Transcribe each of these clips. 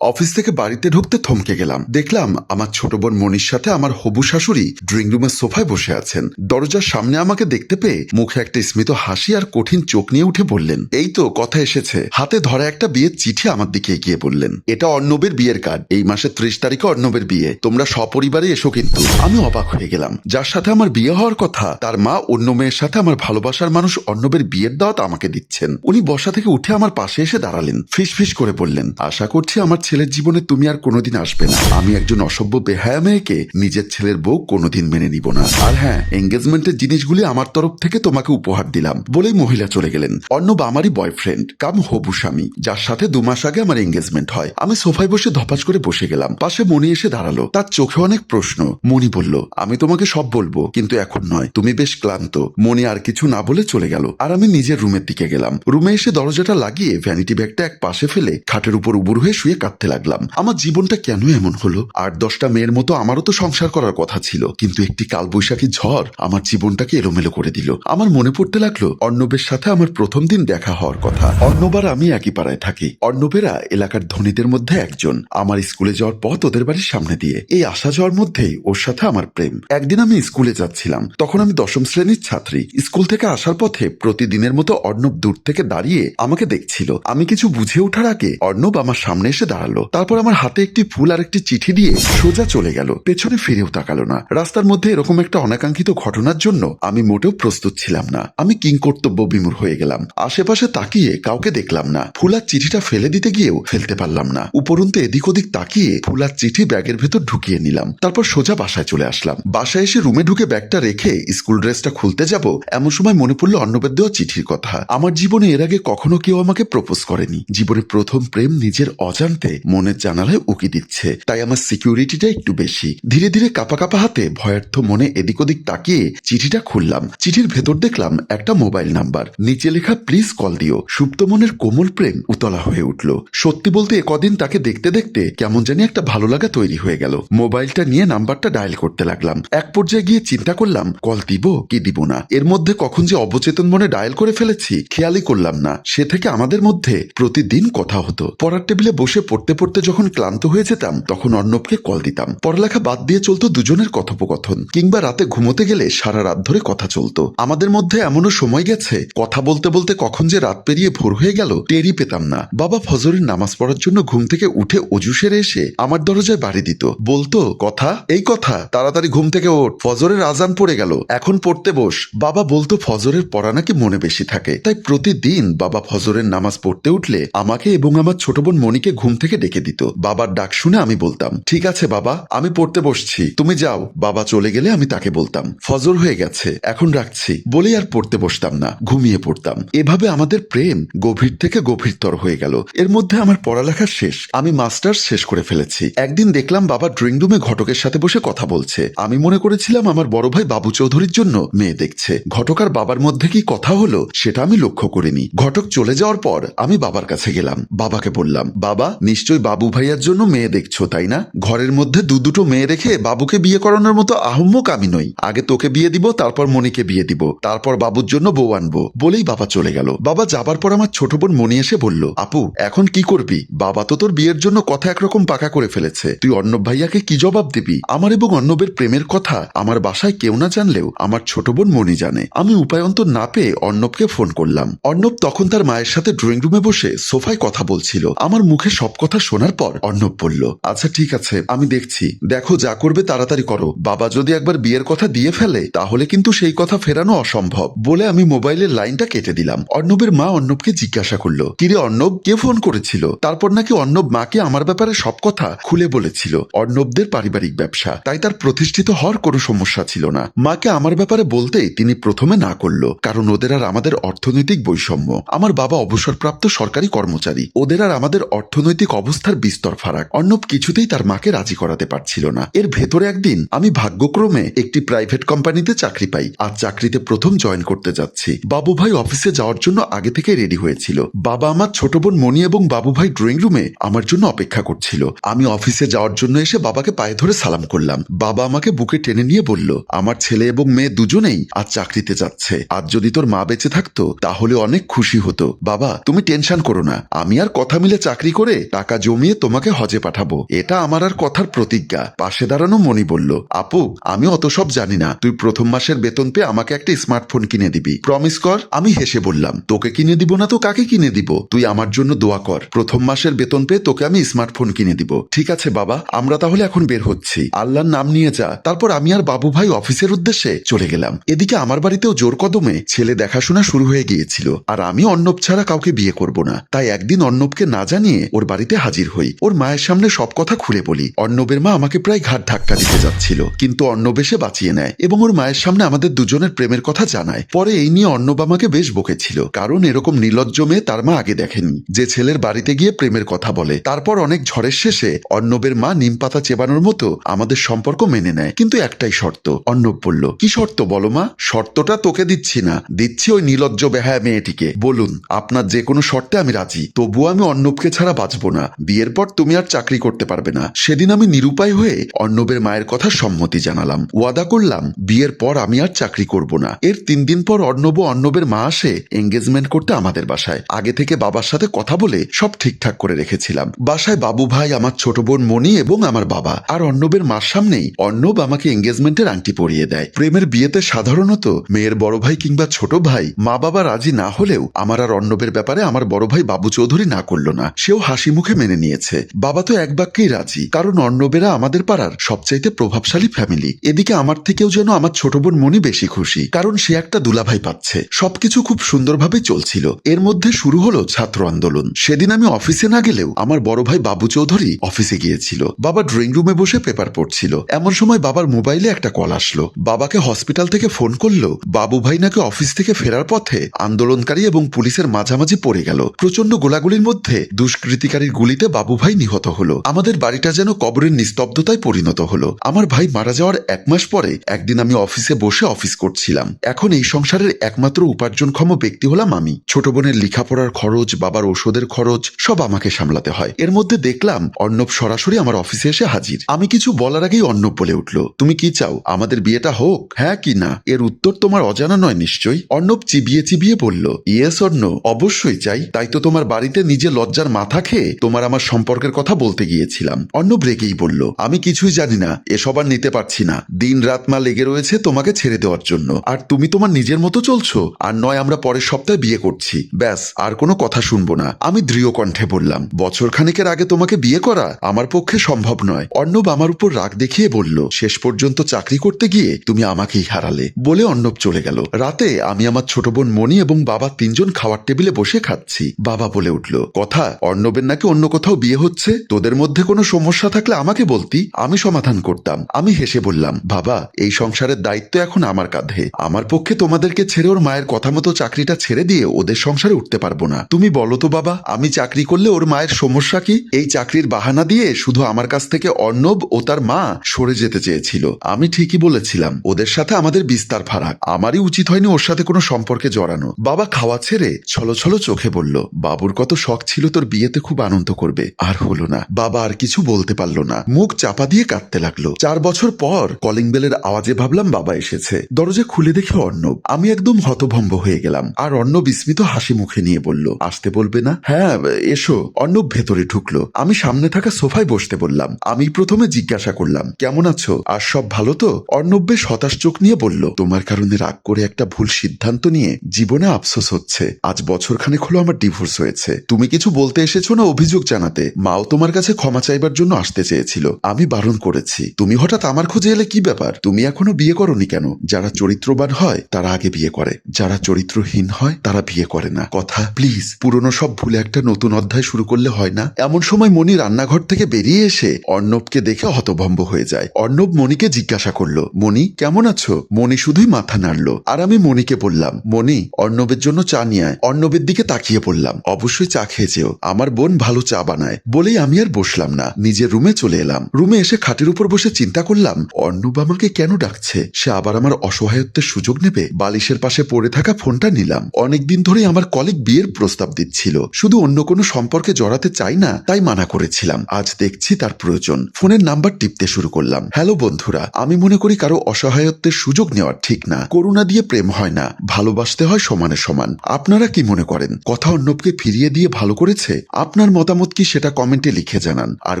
Office থেকে বাড়িতে ঢুকতে থমকে গেলাম। দেখলাম আমার ছোট বোন মনির সাথে আমার হবু শাশুড়ি ড্রয়িং রুমের সোফায় বসে আছেন। দরজার সামনে আমাকে দেখতে পেয়ে মুখে একটা স্মিত হাসি আর কঠিন চোখ নিয়ে উঠে বললেন, এই তো, কথা এসেছে। হাতে ধরা একটা বিয়ের চিঠি আমার দিকে এগিয়ে বললেন, এটা অর্ণবের বিয়ের কার্ড। এই মাসের ত্রিশ তারিখে অর্ণবের বিয়ে। তোমরা সপরিবারে এসো কিন্তু। আমি অবাক হয়ে গেলাম, যার সাথে আমার বিয়ে হওয়ার কথা, তার মা অন্য মেয়ের সাথে আমার ভালোবাসার মানুষ অর্ণবের বিয়ের দাওয়াত আমাকে দিচ্ছেন। উনি বসা থেকে উঠে আমার পাশে এসে দাঁড়ালেন ফিস ফিস করে বললেন, আশা করছি আমার ছেলের জীবনে তুমি আর কোনোদিন আসবে না। আমি একজন অসভ্য বেহায়া মেয়েকে নিজের ছেলের বউ কোনোদিন মেনে নিব না। আর হ্যাঁ এঙ্গেজমেন্টের জিনিসগুলি আমার তরফ থেকে তোমাকে উপহার দিলাম বলেই মহিলা চলে গেলেন। অর্ণব আমারই বয়ফ্রেন্ড কাম হবু স্বামী, যার সাথে দু মাস আগে আমার এঙ্গেজমেন্ট হয়। আমি সোফায় বসে ধপাস করে বসে গেলাম। পাশে মনি এসে দাঁড়াল। তার চোখে অনেক প্রশ্ন। মনি বলল, আমি তোমাকে সব বলব, কিন্তু এখন নয়। তুমি বেশ ক্লান্ত। মনি আর কিছু না বলে চলে গেল। আর আমি নিজের রুমের দিকে গেলাম। রুমে এসে দরজাটা লাগিয়ে ভ্যানিটি ব্যাগটা এক পাশে ফেলে খাটের উপর উবুর হয়ে শুয়ে কাঁদতে লাগলাম, আমার জীবনটা কেন এমন হলো? আট দশটা মেয়ের মতো আমারও তো সংসার করার কথা ছিল, কিন্তু একটি কালবৈশাখী ঝড় আমার জীবনটাকে এলোমেলো করে দিল। আমার মনে পড়তে লাগল, অর্ণবের সাথে আমার প্রথম দিন দেখা হওয়ার কথা। অর্ণবার আমি একই পাড়ায় থাকি। অর্ণবেরা এলাকার ধনীদের মধ্যে একজন। আমার স্কুলে যাওয়ার পথ ওদের বাড়ির সামনে দিয়ে। এই আসা যাওয়ার মধ্যেই ওর সাথে আমার প্রেম। একদিন আমি স্কুলে যাচ্ছিলাম, তখন আমি দশম শ্রেণির ছাত্রী। স্কুল থেকে আসার পথে প্রতিদিনের মতো অর্ণব দূর থেকে দাঁড়িয়ে আমাকে দেখছিল। আমি কিছু বুঝে ওঠার আগে অর্ণব আমার সামনে এসে দাঁড়াল। তারপর আমার হাতে একটি ফুল আর একটি চিঠি দিয়ে সোজা চলে গেল। পেছনে ফিরেও তাকালো না। রাস্তার মধ্যে এরকম একটা অনাকাঙ্ক্ষিত ঘটনার জন্য আমি মোটেও প্রস্তুত ছিলাম না। আমি কিং কর্তব্য বিমূর হয়ে গেলাম। আশেপাশে তাকিয়ে কাউকে দেখলাম না। ফুলার চিঠিটা ফেলে দিতে গিয়েও ফেলতে পারলাম না। উপরন্তু এদিক ওদিক তাকিয়ে ফুলার চিঠি ব্যাগের ভেতর ঢুকিয়ে নিলাম। তারপর সোজা বাসায় চলে আসলাম। বাসায় এসে রুমে ঢুকে ব্যাগটা রেখে স্কুল ড্রেসটা খুলতে যাব এমন সময় মনে পড়ল অন্নবের দেওয়া চিঠির কথা। আমার জীবনে এর আগে কখনো কেউ আমাকে প্রপোজ করেনি। জীবনে প্রথম প্রেম নিজের অজান্তে মনের জানালায় উকি দিচ্ছে। তাই আমার সিকিউরিটিটা একটু বেশি। ধীরে ধীরে কাপা কাপা হাতে ভয়ার্থ মনে এদিক ওদিক তাকিয়ে চিঠিটা খুললাম। চিঠির ভেতর দেখলাম একটা মোবাইল নাম্বার। নিচে লেখা, প্লিজ কল দিও। সুপ্ত মনের কোমল প্রেম উতলা হয়ে উঠল। সত্যি বলতে এ কদিন তাকে দেখতে দেখতে কেমন জানি একটা ভালো লাগা তৈরি হয়ে গেল। মোবাইলটা নিয়ে নাম্বারটা ডায়াল করতে লাগলাম। এক পর্যায়ে গিয়ে চিন্তা করলাম, কল দিব কি দিব না? এর মধ্যে কখন যে অবচেতন মনে ডায়াল করে ফেলেছি, খেয়ালই করলাম না। সে থেকে আমাদের মধ্যে প্রতিদিন কথা হতো। পড়ার টেবিলে বসে পড়তে পড়তে পড়তে যখন ক্লান্ত হয়ে যেতাম, তখন অর্ণবকে কল দিতাম। পড়ালেখা বাদ দিয়ে চলতো দুজনের কথোপকথন, কিংবা রাতে ঘুমোতে গেলে সারা রাত ধরে কথা চলতো। আমাদের মধ্যে এমনও সময় গেছে, কথা বলতে বলতে কখন যে রাত পেরিয়ে ভোর হয়ে গেল, টেরই পেতাম না। বাবা ফজরের নামাজ পড়ার জন্য ঘুম থেকে উঠে অজু সেরে এসে আমার দরজায় বাড়ি দিত। বলতো, কথা, এই কথা, তাড়াতাড়ি ঘুম থেকে ওঠ, ফজরের আজান পড়ে গেল, এখন পড়তে বস। বাবা বলতো, ফজরের পড়া নাকি মনে বেশি থাকে। তাই প্রতিদিন বাবা ফজরের নামাজ পড়তে উঠলে আমাকে এবং আমার ছোট বোন মনিকে ঘুম থেকে ডেকে দিত। বাবার ডাক শুনে আমি বলতাম, ঠিক আছে বাবা, আমি পড়তে বসছি। তুমি যাও। বাবা চলে গেলে আমি তাকে বলতাম, ফজর হয়ে গেছে, এখন রাখছি। বলেই আর পড়তে বসতাম না, ঘুমিয়ে পড়তাম। এভাবে আমাদের প্রেম গভীর থেকে গভীরতর হয়ে গেল। এর মধ্যে আমার পড়ালেখা শেষ। আমি মাস্টার্স শেষ করে ফেলেছি। একদিন দেখলাম বাবা ড্রয়িং রুমে ঘটকের সাথে বসে কথা বলছে। আমি মনে করেছিলাম আমার বড় ভাই বাবু চৌধুরীর জন্য মেয়ে দেখছে। ঘটকার বাবার মধ্যে কি কথা হলো, সেটা আমি লক্ষ্য করিনি। ঘটক চলে যাওয়ার পর আমি বাবার কাছে গেলাম। বাবাকে বললাম, বাবা নিশ্চয়ই বাবু ভাইয়ার জন্য মেয়ে দেখছ, তাই না? ঘরের মধ্যে দু দুটো মেয়ে রেখে বাবুকে বিয়ে করানোর মতো আহম্মক আমি নই। আগে তোকে বিয়ে দিব, তারপর মনিকে বিয়ে দিব, তারপর বাবুর জন্য বউ আনব। বলেই বাবা চলে গেল। বাবা যাবার পর আমার ছোট বোন মনি এসে বলল, আপু, এখন কি করবি? বাবা তো তোর বিয়ের জন্য কথা একরকম পাকা করে ফেলেছে। তুই অর্ণব ভাইয়াকে কি জবাব দিবি? আমার এবং অর্ণবের প্রেমের কথা আমার বাসায় কেউ না জানলেও আমার ছোট বোন মনি জানে। আমি উপায়ন্তর না পেয়ে অর্ণবকে ফোন করলাম। অর্ণব তখন তার মায়ের সাথে ড্রয়িং রুমে বসে সোফায় কথা বলছিল। আমার মুখে সব শোনার পর অর্ণব বলল আচ্ছা ঠিক আছে, আমি দেখছি। দেখো, যা করবে তাড়াতাড়ি করো। বাবা যদি একবার বিয়ের কথা দিয়ে ফেলে, তাহলে কিন্তু সেই কথা ফেরানো অসম্ভব। বলে আমি মোবাইলের লাইনটা কেটে দিলাম। অর্ণবের মা অর্ণবকে জিজ্ঞাসা করল, কিরে অর্ণব, কে ফোন করেছিল? তারপর নাকি অর্ণব মাকে আমার ব্যাপারে সব কথা খুলে বলেছিল। অর্ণবদের পারিবারিক ব্যবসা, তাই তার প্রতিষ্ঠিত হওয়ার কোনো সমস্যা ছিল না। মাকে আমার ব্যাপারে বলতেই তিনি প্রথমে না করল, কারণ ওদের আর আমাদের অর্থনৈতিক বৈষম্য। আমার বাবা অবসরপ্রাপ্ত সরকারি কর্মচারী। ওদের আর আমাদের অর্থনৈতিক অবস্থার বিস্তর ফারাক। অর্ণব কিছুতেই তার মাকে রাজি করাতে পারছিল না। এর ভেতরে একদিন আমি ভাগ্যক্রমে একটি প্রাইভেট কোম্পানিতে চাকরি পাই আর চাকরিতে প্রথম জয়েন করতে যাচ্ছি। বাবু ভাই অফিসে যাওয়ার জন্য আগে থেকে রেডি হয়েছিল। বাবা আমার ছোট বোন মণি এবং বাবু ভাই ড্রয়িং রুমে আমার জন্য অপেক্ষা করছিল। আমি অফিসে যাওয়ার জন্য এসে বাবাকে পায়ে ধরে সালাম করলাম। বাবা আমাকে বুকে টেনে নিয়ে বলল, আমার ছেলে এবং মেয়ে দুজনেই আজ চাকরিতে যাচ্ছে। আজ যদি তোর মা বেঁচে থাকতো, তাহলে অনেক খুশি হতো। বাবা, তুমি টেনশন করো না। আমি আর কথা মিলে চাকরি করে টাকা টাকা জমিয়ে তোমাকে হজে পাঠাবো। এটা আমার আর কথার প্রতিজ্ঞা। পাশে দাঁড়ানো মনি বলল, আপু, আমি অত সব জানি না। তুই প্রথম মাসের বেতন পেয়ে আমাকে একটা স্মার্টফোন কিনে দিবি। প্রমিস কর, আমি হেসে বললাম, তোকে কিনে দিব না তো কাকে কিনে দিব? তুই আমার জন্য দোয়া কর। প্রথম মাসের বেতন পেয়ে তোকে আমি স্মার্টফোন কিনে দিব। ঠিক আছে বাবা, আমরা তাহলে এখন বের হচ্ছি। আল্লাহর নাম নিয়ে যা। তারপর আমি আর বাবু ভাই অফিসের উদ্দেশ্যে চলে গেলাম। এদিকে আমার বাড়িতেও জোর কদমে ছেলে দেখাশোনা শুরু হয়ে গিয়েছিল। আর আমি অর্ণব ছাড়া কাউকে বিয়ে করব না। তাই একদিন অর্ণবকে না জানিয়ে ওর বাড়িতে হাজির হই। ওর মায়ের সামনে সব কথা খুলে বলি। অর্ণবের মা আমাকে প্রায় ঘাট ধাক্কা দিতে যাচ্ছিল, কিন্তু অর্ণব এসে বাঁচিয়ে নেয় এবং ওর মায়ের সামনে আমাদের দুজনের প্রেমের কথা জানায়। পরে এই নিয়ে অর্ণব আমাকে বেশ বকেছিল, কারণ এরকম নির্লজ্জ মেয়ে তার মা আগে দেখেনি। যে ছেলের বাড়িতে গিয়ে প্রেমের কথা বলে, তারপর অনেক ঝড়ের শেষে অর্ণবের মা নিম পাতা চেবানোর মতো আমাদের সম্পর্ক মেনে নেয়। কিন্তু একটাই শর্ত, অর্ণব বলল, কি শর্ত বলো মা? শর্তটা তোকে দিচ্ছি না। দিচ্ছি ওই নির্লজ্জ বেহায়া মেয়েটিকে। বলুন, আপনার যে কোনো শর্তে আমি রাজি, তবুও আমি অর্ণবকে ছাড়া বাঁচবো না। বিয়ের পর তুমি আর চাকরি করতে পারবে না। সেদিন আমি নিরুপায় হয়ে অর্ণবের মায়ের কথা সম্মতি জানালাম। ওয়াদা করলাম, বিয়ের পর আমি আর চাকরি করব না। এর তিন দিন পর অর্ণব অর্ণবের মা আসে এঙ্গেজমেন্ট করতে আমাদের বাসায়। আগে থেকে বাবার সাথে কথা বলে সব ঠিকঠাক করে রেখেছিলাম। বাসায় বাবু ভাই, আমার ছোট বোন মণি এবং আমার বাবা। আর অর্ণবের মার সামনেই অর্ণব আমাকে এঙ্গেজমেন্টের আংটি পরিয়ে দেয়। প্রেমের বিয়েতে সাধারণত মেয়ের বড় ভাই কিংবা ছোট ভাই মা বাবা রাজি না হলেও আমার আর অর্ণবের ব্যাপারে আমার বড় ভাই বাবু চৌধুরী না করল না। সেও হাসি মুখে মেনে নিয়েছে। বাবা তো এক বাক্যেই রাজি, কারণ অর্ণবেরা আমাদের পাড়ার সবচাইতে প্রভাবশালী ফ্যামিলি এদিকে আমার থেকেও যেন আমার ছোট বোন মনি বেশি খুশি, কারণ সে একটা দুলাভাই পাচ্ছে। সবকিছু খুব সুন্দরভাবে চলছিল। এর মধ্যে শুরু হলো ছাত্র আন্দোলন। সেদিন আমি অফিসে না গেলেও আমার বড় ভাই বাবু চৌধুরী অফিসে গিয়েছিল। বাবা ড্রয়িং রুমে বসে পেপার পড়ছিল। এমন সময় বাবার মোবাইলে একটা কল আসলো। বাবাকে হসপিটাল থেকে ফোন করল। বাবু ভাই নাকি অফিস থেকে ফেরার পথে আন্দোলনকারী এবং পুলিশের মাঝামাঝি পড়ে গেল। প্রচণ্ড গোলাগুলির মধ্যে দুষ্কৃতিকারীর গুলিতে বাবু ভাই নিহত হলো। আমাদের বাড়িটা যেন কবরের নিস্তব্ধতায় পরিণত হলো। আমার ভাই মারা যাওয়ার এক মাস পরে একদিন আমি অফিসে বসে অফিস করছিলাম। এখন এই সংসারের একমাত্র উপার্জনক্ষম ব্যক্তি হলাম আমি। ছোট বোনের লেখাপড়ার খরচ, বাবার ওষুধের খরচ, সব আমাকে সামলাতে হয়। এর মধ্যে দেখলাম অর্ণব সরাসরি আমার অফিসে এসে হাজির। আমি কিছু বলার আগেই অর্ণব বলে উঠল, তুমি কি চাও, আমাদের বিয়েটা হোক? হ্যাঁ কি না? এর উত্তর তোমার অজানা নয় নিশ্চয়ই। অর্ণব চিবিয়ে চিবিয়ে বলল, ইয়েস অর্ণ, অবশ্যই চাই। তাই তো তোমার বাড়িতে নিজে লজ্জার মাথা খেয়ে তোমার আমার সম্পর্কের কথা বলতে গিয়েছিলাম। অর্ণব ব্রেকেই বলল, আমি কিছুই জানি না, এসব আর নিতে পারছি না। দিন রাত মা লেগে রয়েছে তোমাকে ছেড়ে দেওয়ার জন্য। আর তুমি তোমার নিজের মতো চলছো। আর নয়, আমরা পরের সপ্তাহে বিয়ে করছি। ব্যাস, আর কোনো কথা শুনব না। আমি দৃঢ় কণ্ঠে বললাম, বছর খানিকের আগে তোমাকে বিয়ে করা আমার পক্ষে সম্ভব নয়। অর্ণব আমার উপর রাগ দেখিয়ে বলল, শেষ পর্যন্ত চাকরি করতে গিয়ে তুমি আমাকেই হারালে। বলে অর্ণব চলে গেল। রাতে আমি আমার ছোট বোন মণি এবং বাবা তিনজন খাওয়ার টেবিলে বসে খাচ্ছি। বাবা বলে উঠল, কথা, অর্ণবের নাকি অন্য কোথাও বিয়ে হচ্ছে? তোদের মধ্যে কোনো সমস্যা থাকলে আমাকে বলতি। আমি সমাধান করতাম। আমি হেসে বললাম, বাবা, এই সংসারের দায়িত্ব এখন আমার কাঁধে। আমার পক্ষে তোমাদেরকে ছেড়ে ওর মায়ের কথা মতো চাকরিটা ছেড়ে দিয়ে ওদের সংসারে উঠতে পারব না। তুমি বলো তো, বাবা, আমি চাকরি করলে ওর মায়ের সমস্যা কি? এই চাকরির বাহানা দিয়ে শুধু আমার কাছ থেকে অর্ণব ও তার মা সরে যেতে চেয়েছিল। আমি ঠিকই বলেছিলাম, ওদের সাথে আমাদের বিস্তার ফারাক। আমারই উচিত হয়নি ওর সাথে কোনো সম্পর্কে জড়ানো। বাবা খাওয়া ছেড়ে ছলো ছলো চোখে বলল, বাবুর কত শখ ছিল তোর বিয়েতে, খুব আনন্দ করবে। আর হলো না। বাবা আর কিছু বলতে পারল না। মুখ চাপা দিয়ে কাঁদতে লাগল। চার বছর পর কলিং বেলের আওয়াজে ভাবলাম বাবা এসেছে। দরজা খুলে দেখে অর্ণব। আমি একদম হতভম্ব হয়ে গেলাম। আর অর্ণব বিস্মিত হাসি মুখে নিয়ে বলল, আসতে বলবে না? হ্যাঁ এসো। অর্ণব ভেতরে ঢুকলো। আমি সামনে থাকা সোফায় বসতে বললাম। আমি প্রথমে জিজ্ঞাসা করলাম, কেমন আছো? আর সব ভালো তো? অর্ণব বেশ হতাশ চোখ নিয়ে বলল, তোমার কারণে রাগ করে একটা ভুল সিদ্ধান্ত নিয়ে জীবনে আফসোস হচ্ছে। আজ বছর খানেক হলো আমার ডিভোর্স হয়েছে। তুমি কিছু বলতে এসেছ না অভিযোগ জানাতে মাও তোমার কাছে ক্ষমা চাইবার জন্য আসতে চেয়েছিল। আমি বারণ করেছি। তুমি হঠাৎ আমার খোঁজে এলে কি ব্যাপার? তুমি এখনও বিয়ে করনি কেন? যারা চরিত্রবান হয়, তারা আগে বিয়ে করে। যারা চরিত্রহীন হয়, তারা বিয়ে করে না। কথা প্লিজ পুরনো সব ভুলে একটা নতুন অধ্যায় শুরু করলে হয় না? এমন সময় মণি রান্নাঘর থেকে বেরিয়ে এসে অর্ণবকে দেখে হতভম্ব হয়ে যায়। অর্ণব মণিকে জিজ্ঞাসা করল, মণি, কেমন আছো? মণি শুধুই মাথা নাড়লো। আর আমি মণিকে বললাম, মণি, অর্ণবের জন্য চা নিয়ে অর্ণবের দিকে তাকিয়ে পড়লাম অবশ্যই চা খেয়েছেও আমার বোন ভালো চা বানায়। বলেই আমি আর বসলাম না। নিজের রুমে চলে এলাম। রুমে এসে খাটের উপর বসে চিন্তা করলাম, অর্ণব আমাকে কেন ডাকছে? সে আবার আমার অসহায়ত্বের সুযোগ নেবে? বালিশের পাশে পড়ে থাকা ফোনটা নিলাম। অনেকদিন ধরেই আমার কলিগ বিয়ের প্রস্তাব দিচ্ছিল। শুধু অন্য কোনো সম্পর্কে জড়াতে চাই না, তাই মানা করেছিলাম। আজ দেখছি তার প্রয়োজন। ফোনের নাম্বার টিপতে শুরু করলাম। হ্যালো বন্ধুরা, আমি মনে করি কারও অসহায়ত্বের সুযোগ নেওয়ার ঠিক না। করুণা দিয়ে প্রেম হয় না। ভালোবাসতে হয় সমানে সমান। আপনারা কি মনে করেন? কথা অর্ণবকে ফিরিয়ে দিয়ে ভালো করেছে? আপনার মতামত মতামত কি সেটা কমেন্টে লিখে জানান। আর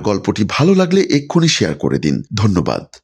গল্পটি ভালো লাগলে এক্ষুনি শেয়ার করে দিন। ধন্যবাদ।